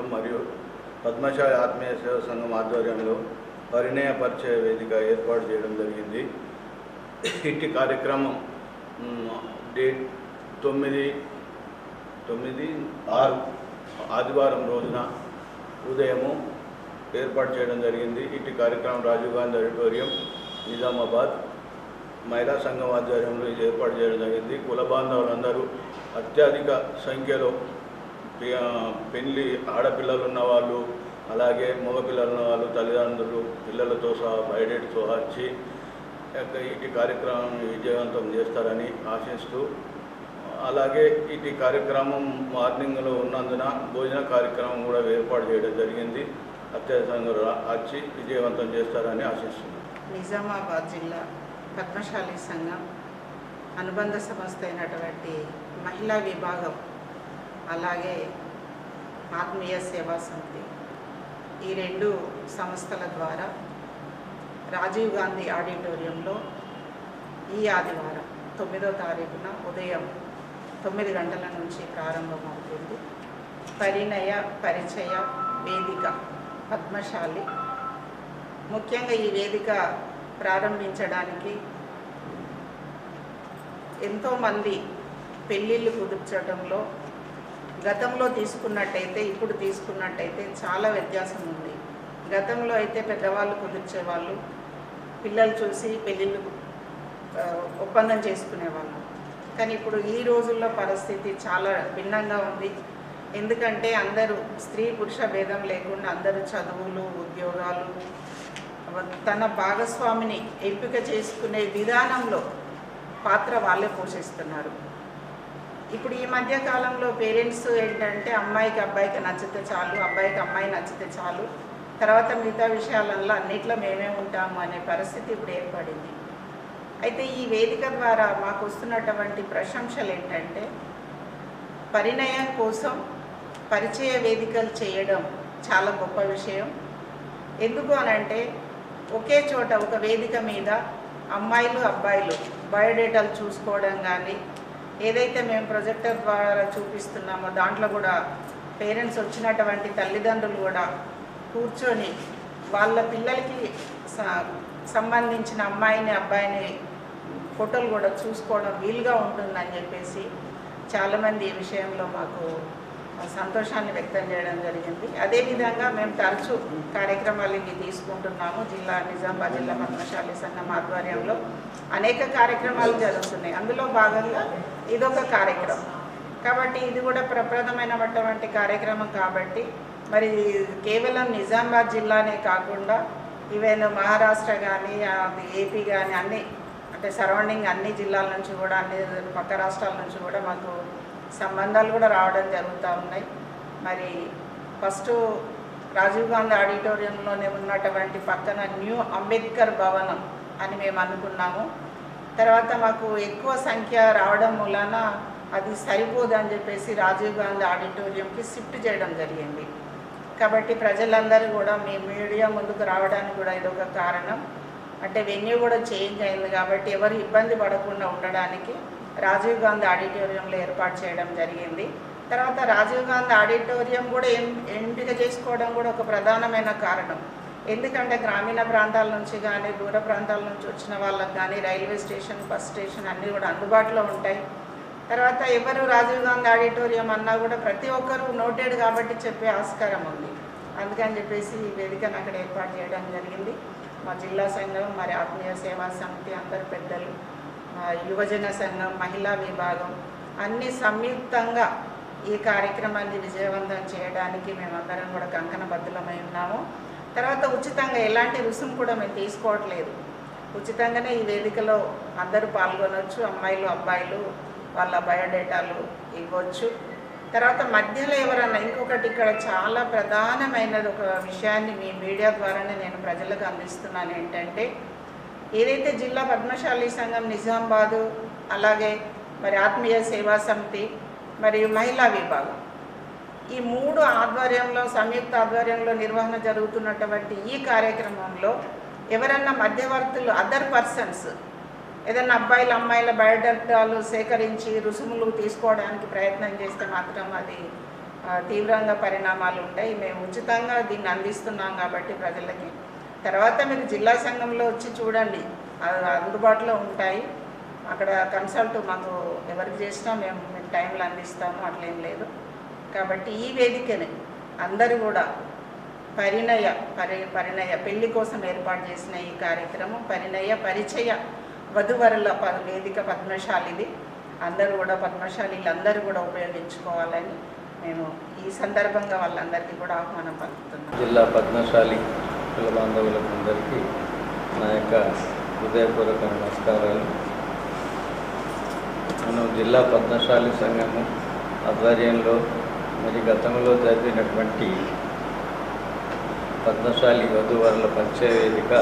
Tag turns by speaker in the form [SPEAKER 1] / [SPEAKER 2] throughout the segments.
[SPEAKER 1] సంఘం మరియు పద్మశాలి ఆత్మీయ సేవ సంఘం ఆధ్వర్యంలో పరిణయ పరిచయ వేదిక ఏర్పాటు చేయడం జరిగింది. ఇట్టి కార్యక్రమం డేట్ తొమ్మిది తొమ్మిది ఆరు ఆదివారం రోజున ఉదయము ఏర్పాటు చేయడం జరిగింది. ఇట్టి కార్యక్రమం రాజీవ్ గాంధీ ఆడిటోరియం నిజామాబాద్ మహిళా సంఘం ఆధ్వర్యంలో ఇది ఏర్పాటు చేయడం జరిగింది. కుల బాంధవులందరూ అత్యధిక సంఖ్యలో పి- పెళ్ళి ఆడపిల్లలు ఉన్న వాళ్ళు అలాగే మగపిల్లలు ఉన్న వాళ్ళు తల్లిదండ్రులు పిల్లలతో సహా బయటతో వచ్చి ఇటు కార్యక్రమం విజయవంతం చేస్తారని ఆశిస్తూ అలాగే ఇటు కార్యక్రమం మార్నింగ్లో ఉన్నందున భోజన కార్యక్రమం కూడా ఏర్పాటు చేయడం జరిగింది. అత్యధికంగా వచ్చి విజయవంతం చేస్తారని ఆశిస్తున్నాను
[SPEAKER 2] నిజామాబాద్ జిల్లా పద్మశాలి సంఘం అనుబంధ సంస్థ అయినటువంటి మహిళా విభాగం అలాగే ఆత్మీయ సేవా సమితి. ఈ రెండు సంస్థల ద్వారా రాజీవ్ గాంధీ ఆడిటోరియంలో ఈ ఆదివారం తొమ్మిదో తారీఖున ఉదయం తొమ్మిది గంటల నుంచి ప్రారంభమవుతుంది. పరిణయ పరిచయ వేదిక పద్మశాలి. ముఖ్యంగా ఈ వేదిక ప్రారంభించడానికి ఎంతోమంది పెళ్ళిళ్ళు కుదుర్చడంలో గతంలో తీసుకున్నట్టయితే ఇప్పుడు తీసుకున్నట్టయితే చాలా వ్యత్యాసం ఉంది. గతంలో అయితే పెద్దవాళ్ళు కుదిర్చేవాళ్ళు పిల్లలు చూసి పెళ్ళిళ్ళు ఒప్పందం చేసుకునేవాళ్ళు. కానీ ఇప్పుడు ఈ రోజుల్లో పరిస్థితి చాలా భిన్నంగా ఉంది. ఎందుకంటే అందరూ స్త్రీ పురుష భేదం లేకుండా అందరూ చదువులు ఉద్యోగాలు తన భాగస్వామిని ఎంపిక చేసుకునే విధానంలో పాత్ర వాళ్ళే పోషిస్తున్నారు. ఇప్పుడు ఈ మధ్య కాలంలో పేరెంట్స్ ఏంటంటే అమ్మాయికి అబ్బాయికి నచ్చితే చాలు అబ్బాయికి అమ్మాయి నచ్చితే చాలు. తర్వాత మిగతా విషయాలలో అన్నిట్లో మేమే ఉంటాము అనే పరిస్థితి ఇప్పుడు ఏర్పడింది. అయితే ఈ వేదిక ద్వారా మాకు వస్తున్నటువంటి ప్రశంసలు ఏంటంటే పరిణయం కోసం పరిచయ వేదికలు చేయడం చాలా గొప్ప విషయం. ఎందుకు అనంటే ఒకే చోట ఒక వేదిక మీద అమ్మాయిలు అబ్బాయిలు బయోడేటాలు చూసుకోవడం కానీ ఏదైతే మేము ప్రొజెక్టర్ ద్వారా చూపిస్తున్నామో దాంట్లో కూడా పేరెంట్స్ వచ్చినటువంటి తల్లిదండ్రులు కూడా కూర్చొని వాళ్ళ పిల్లలకి స- సంబంధించిన అమ్మాయిని అబ్బాయిని ఫోటోలు కూడా చూసుకోవడం వీలుగా ఉంటుందని చెప్పేసి చాలామంది ఈ విషయంలో మాకు సంతోషాన్ని వ్యక్తం చేయడం జరిగింది. అదేవిధంగా మేము తరచూ కార్యక్రమాలు ఇవి తీసుకుంటున్నాము. జిల్లా నిజామాబాద్ జిల్లా పద్మశాలి సంఘం ఆధ్వర్యంలో అనేక కార్యక్రమాలు జరుగుతున్నాయి. అందులో భాగంగా ఇదొక కార్యక్రమం. కాబట్టి ఇది కూడా ప్రప్రదమైనటువంటి కార్యక్రమం కాబట్టి మరి కేవలం నిజామాబాద్ జిల్లానే కాకుండా ఈవెన్ మహారాష్ట్ర కానీ ఏపీ కానీ అన్ని అంటే సరౌండింగ్ అన్ని జిల్లాల నుంచి కూడా అన్ని పక్క రాష్ట్రాల నుంచి కూడా మాకు సంబంధాలు కూడా రావడం జరుగుతూ ఉన్నాయి. మరి ఫస్ట్ రాజీవ్ గాంధీ ఆడిటోరియంలోనే ఉన్నటువంటి పక్కన న్యూ అంబేద్కర్ భవనం అని మేము అనుకున్నాము. తర్వాత మాకు ఎక్కువ సంఖ్య రావడం మూలాన అది సరిపోదు అని చెప్పేసి రాజీవ్ గాంధీ ఆడిటోరియంకి షిఫ్ట్ చేయడం జరిగింది. కాబట్టి ప్రజలందరూ కూడా మీ మీడియా ముందుకు రావడానికి కూడా ఇదొక కారణం. అంటే వెన్యూ కూడా చేంజ్ అయింది కాబట్టి ఎవరు ఇబ్బంది పడకుండా ఉండడానికి రాజీవ్ గాంధీ ఆడిటోరియంలో ఏర్పాటు చేయడం జరిగింది. తర్వాత రాజీవ్ గాంధీ ఆడిటోరియం కూడా ఎంపిక చేసుకోవడం కూడా ఒక ప్రధానమైన కారణం. ఎందుకంటే గ్రామీణ ప్రాంతాల నుంచి కానీ దూర ప్రాంతాల నుంచి వచ్చిన వాళ్ళకి కానీ రైల్వే స్టేషన్ బస్ స్టేషన్ అన్నీ కూడా అందుబాటులో ఉంటాయి. తర్వాత ఎవరు రాజీవ్ గాంధీ ఆడిటోరియం అన్నా కూడా ప్రతి ఒక్కరూ నోటెడ్ కాబట్టి చెప్పే ఆస్కారం ఉంది. అందుకని చెప్పేసి ఈ వేదికను అక్కడ ఏర్పాటు చేయడం జరిగింది. మా జిల్లా సంఘం మరి ఆత్మీయ సేవా సమితి అందరు పెద్దలు యువజన సంఘం మహిళా విభాగం అన్ని సంయుక్తంగా ఈ కార్యక్రమాన్ని విజయవంతం చేయడానికి మేమందరం కూడా కంకణబద్ధులమై ఉన్నాము. తర్వాత ఉచితంగా ఎలాంటి రుసుము కూడా మేము తీసుకోవట్లేదు. ఉచితంగానే ఈ వేదికలో అందరూ పాల్గొనవచ్చు అమ్మాయిలు అబ్బాయిలు వాళ్ళ బయోడేటాలు ఇవ్వచ్చు. తర్వాత మధ్యలో ఎవరన్నా ఇంకొకటి ఇక్కడ చాలా ప్రధానమైనది ఒక విషయాన్ని మీ మీడియా ద్వారానే నేను ప్రజలకు అందిస్తున్నాను ఏంటంటే ఏదైతే జిల్లా పద్మశాలి సంఘం నిజామాబాదు అలాగే మరి ఆత్మీయ సేవా సమితి మరియు మహిళా విభాగం. ఈ మూడు ఆధ్వర్యంలో సంయుక్త ఆధ్వర్యంలో నిర్వహణ జరుగుతున్నటువంటి ఈ కార్యక్రమంలో ఎవరన్నా మధ్యవర్తులు అదర్ పర్సన్స్ ఏదైనా అబ్బాయిల అమ్మాయిల బయోడేటాలు సేకరించి రుసుములు తీసుకోవడానికి ప్రయత్నం చేస్తే మాత్రం అది తీవ్రంగా పరిణామాలు ఉంటాయి. మేము ఉచితంగా దీన్ని అందిస్తున్నాం కాబట్టి ప్రజలకి తర్వాత మీరు జిల్లా సంఘంలో వచ్చి చూడండి. అందుబాటులో ఉంటాయి. అక్కడ కన్సల్ట్ మాకు ఎవరికి చేసినా మేము మేము టైంలో అందిస్తాము. అట్లేం లేదు. కాబట్టి ఈ వేదికని అందరూ కూడా పరిణయ పరి పరిణయ పెళ్ళి కోసం ఏర్పాటు చేసిన ఈ కార్యక్రమం పరిణయ పరిచయ వధువరుల ప వేదిక పద్మశాలిది. అందరూ కూడా పద్మశాలీలు అందరూ కూడా ఉపయోగించుకోవాలని మేము ఈ సందర్భంగా వాళ్ళందరికీ కూడా ఆహ్వానం పలుకుతున్నాం.
[SPEAKER 3] జిల్లా పద్మశాలి కుల బాంధవులకు అందరికీ నా యొక్క హృదయపూర్వక నమస్కారాలు. మనం జిల్లా పద్మశాలి సంఘము ఆధ్వర్యంలో మరి గతంలో జరిగినటువంటి పద్మశాలి వధువరుల పరిచయ వేదిక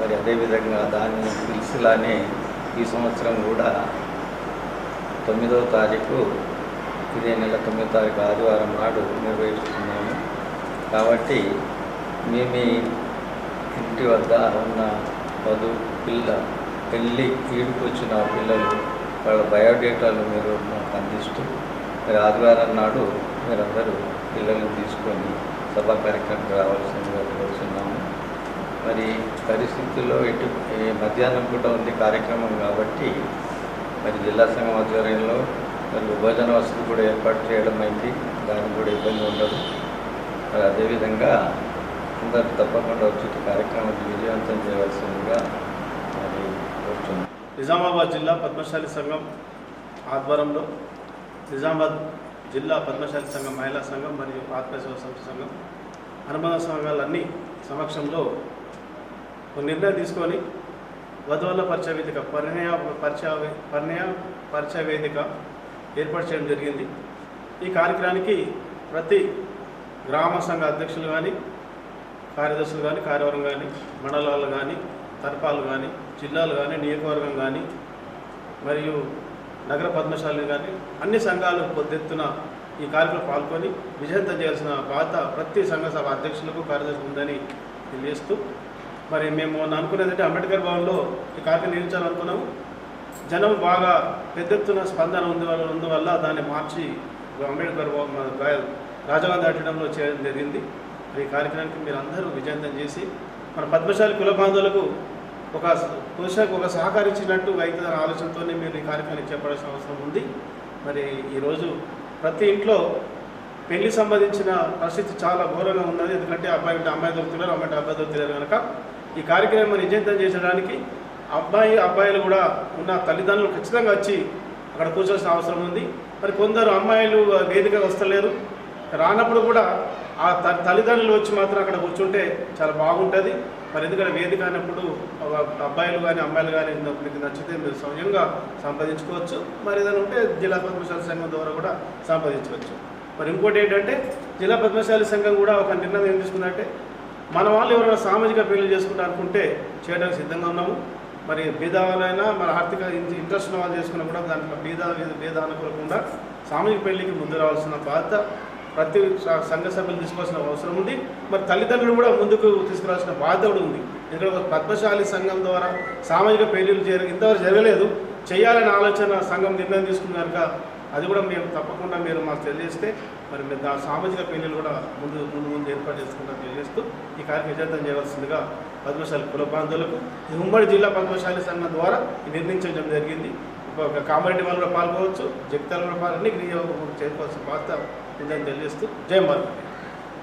[SPEAKER 3] మరి అదేవిధంగా దాన్ని పిలిచిలానే ఈ సంవత్సరం కూడా తొమ్మిదవ తారీఖు ఇదే నెల తొమ్మిదో తారీఖు ఆదివారం నాడు నిర్వహిస్తున్నాము. కాబట్టి మీ మీ ఇంటి వద్ద ఉన్న వధు పిల్ల పెళ్ళి ఈడుకు వచ్చిన పిల్లలు వాళ్ళ బయోడేటాలు మీరు మాకు అందిస్తూ మీరు ఆదివారం నాడు మీరందరూ పిల్లల్ని తీసుకొని సభా కార్యక్రమానికి రావాల్సిందిగా కోరుతున్నాము మరి పరిస్థితుల్లో ఎటు మధ్యాహ్నం కూడా ఉంది కార్యక్రమం కాబట్టి మరి జిల్లా సంఘం ఆధ్వర్యంలో మరి విభజన వసతి కూడా ఏర్పాటు చేయడం అయింది. దానికి కూడా ఇబ్బంది ఉండదు. మరి అదేవిధంగా అందరు తప్పకుండా వచ్చి ఈ కార్యక్రమాన్ని విజయవంతం చేయవలసిందిగా మరి కోరుతున్నాను
[SPEAKER 4] నిజామాబాద్ జిల్లా పద్మశాలి సంఘం ఆధ్వర్యంలో నిజామాబాద్ జిల్లా పద్మశాలి సంఘం మహిళా సంఘం మరియు ఆత్మసేవ సంస్థ సంఘం అనుబంధ సంఘాలన్నీ సమక్షంలో ఒక నిర్ణయం తీసుకొని వధువుల పరిచయ వేదిక పరిణయ పరిచయ పరిణయ పరిచయ వేదిక ఏర్పాటు చేయడం జరిగింది. ఈ కార్యక్రమానికి ప్రతి గ్రామ సంఘ అధ్యక్షులు కానీ కార్యదర్శులు కానీ కార్యవర్గం కానీ మండలాలు కానీ తర్పాలు కానీ జిల్లాలు కానీ నియోజకవర్గం కానీ మరియు నగర పద్మశాలి కానీ అన్ని సంఘాలు పొద్దెత్తున ఈ కార్యక్రమం పాల్గొని విజయంతం చేయాల్సిన బాధ్యత ప్రతి సంఘ సభ అధ్యక్షులకు కార్యదర్శి ఉందని తెలియజేస్తూ మరి మేము అనుకునేదంటే అంబేద్కర్ భవన్లో ఈ కార్యక్రమం నిర్మించాలనుకున్నాము జనం బాగా పెద్ద ఎత్తున స్పందన ఉంది వల్ల దాన్ని మార్చి అంబేద్కర్ భవన్ మన గా- చేయడం జరిగింది. ఈ కార్యక్రమానికి మీరు అందరూ విజయంతం చేసి మన పద్మశాలి కుల బాంధవులకు ఒక పురుషకు ఒక సహకరించినట్టు అవుతుందనే ఆలోచనతోనే మీరు ఈ కార్యక్రమాన్ని చేపడాల్సిన అవసరం ఉంది. మరి ఈరోజు ప్రతి ఇంట్లో పెళ్ళి సంబంధించిన పరిస్థితి చాలా ఘోరంగా ఉన్నది. ఎందుకంటే అబ్బాయి ఉంటే అమ్మాయి దొరుకుతున్నారు అమ్మాయి అబ్బాయి దొరుకుతున్నారు కనుక ఈ కార్యక్రమం విజయంతం చేసడానికి అబ్బాయి అబ్బాయిలు కూడా ఉన్న తల్లిదండ్రులు ఖచ్చితంగా వచ్చి అక్కడ కూర్చోవాల్సిన అవసరం ఉంది. మరి కొందరు అమ్మాయిలు వేదికగా వస్తలేరు. రానప్పుడు కూడా ఆ తల్లిదండ్రులు వచ్చి మాత్రం అక్కడ కూర్చుంటే చాలా బాగుంటుంది. మరి ఎందుకంటే వేదిక అన్నప్పుడు అబ్బాయిలు కానీ అమ్మాయిలు కానీ మీకు నచ్చితే మీరు స్వయంగా సంపాదించుకోవచ్చు. మరి ఏదైనా ఉంటే జిల్లా పద్మశాలి సంఘం ద్వారా కూడా సంపాదించవచ్చు. మరి ఇంకోటి ఏంటంటే జిల్లా పద్మశాలి సంఘం కూడా ఒక నిర్ణయం ఏం తీసుకుందంటే మన వాళ్ళు ఎవరైనా సామాజిక పెళ్ళి చేసుకుంటా అనుకుంటే చేయడానికి సిద్ధంగా ఉన్నాము. మరి బీద వాళ్ళైనా మన ఆర్థిక ఇంట్రెస్ట్ ఉన్న వాళ్ళు చేసుకున్నా కూడా దాంట్లో బీద బీద అనుకోకుండా సామాజిక పెళ్ళికి ముందు రావాల్సిన బాధ్యత ప్రతి సంఘ సభ్యులు తీసుకోవాల్సిన అవసరం ఉంది. మరి తల్లిదండ్రులు కూడా ముందుకు తీసుకురావాల్సిన బాధ్యత కూడా ఉంది. ఎందుకంటే ఒక పద్మశాలి సంఘం ద్వారా సామాజిక పెళ్ళిళ్ళు జరగ ఇంతవరకు జరగలేదు. చేయాలనే ఆలోచన సంఘం నిర్ణయం తీసుకున్న కనుక అది కూడా మేము తప్పకుండా మీరు మాకు తెలియజేస్తే మరి మీరు ఆ సామాజిక పెళ్ళిలు కూడా ముందు ముందు ముందు ఏర్పాటు చేసుకుంటా తెలియజేస్తూ ఈ కార్యక్రమం విజయవంతం చేయవలసిందిగా పద్మశాలి కుల బాంధవులకు ఉమ్మడి జిల్లా పద్మశాలి సంఘం ద్వారా నిర్ణయించడం జరిగింది. ఒక కామారెడ్డి వాళ్ళు కూడా పాల్గొవచ్చు జగిత్యాల కూడా పాల్గొని చేసుకోవాల్సిన బాధ్యత ఉందని తెలియజేస్తూ జై మార్కెట్